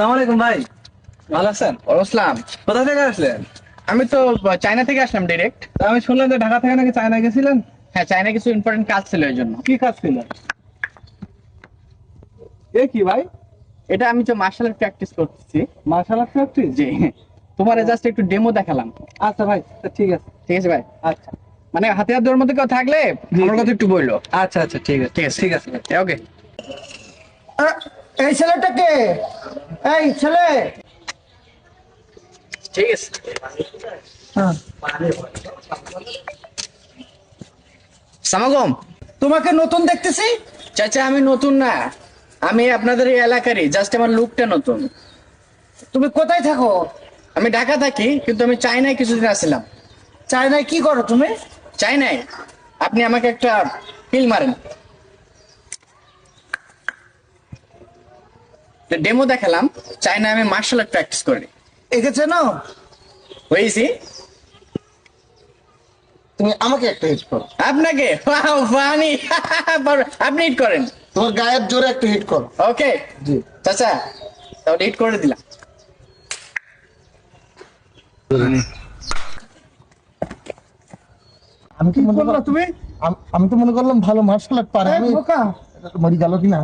সালাম আলাইকুম ভাই। ভালো আছেন? আসসালাম কোথা থেকে আসলেন? আমি তো চায়না থেকে আসলাম ডাইরেক্ট তা আমি শুনলাম যে ঢাকা থেকে নাকি চায়না গেছিলেন? হ্যাঁ চায়না কিছু ইম্পর্টেন্ট কাজ ছিল এই জন্য। কি কাজ ছিল? এ কি ভাই? এটা আমি তো মার্শাল আর্ট প্র্যাকটিস করতেছি। মার্শাল আর্ট প্র্যাকটিস জি। তোমার জাস্ট একটু ডেমো দেখালাম। আচ্ছা ভাই ঠিক আছে। ঠিক আছে ভাই। আচ্ছা। মানে হাতিয়ার দৌড়ের মধ্যে কেউ থাকলে আমার কথা একটু বলল। আচ্ছা আচ্ছা ঠিক আছে। ঠিক আছে। ঠিক আছে। ওকে এই ছেলেটাকে এই ছেলে। ঠিক আছে। সামাগম। তোমাকে নতুন দেখতেছি? চাচা আমি নতুন না। আমি আপনাদের এই এলাকারই জাস্ট আমার লুকটা নতুন। তুমি কোথায় থাকো? আমি ঢাকা থাকি কিন্তু আমি চাইনায় কিছুদিন আসছিলাম। চায়নায় কি করো তুমি? চাইনায় আপনি আমাকে একটা ফিল মারেন। ডেমো দেখালাম চাইনায় আমি মার্শাল আর্ট প্র্যাকটিস করি এঁকেছে না? হয়েছি? তুমি আমাকে একটা হিট করো। আপনাকে? Funny! আপনি হিট করেন। তোমার গায়ের জোরে একটা হিট করো। ওকে জি। চাচা তাহলে হিট করে দিলাম। আমি তো মনে করলা করলাম তুমি? আমি তো মনে করলাম ভালো মার্শাল আর্ট পারে। আমি বোকা। মরি গেল কিনা?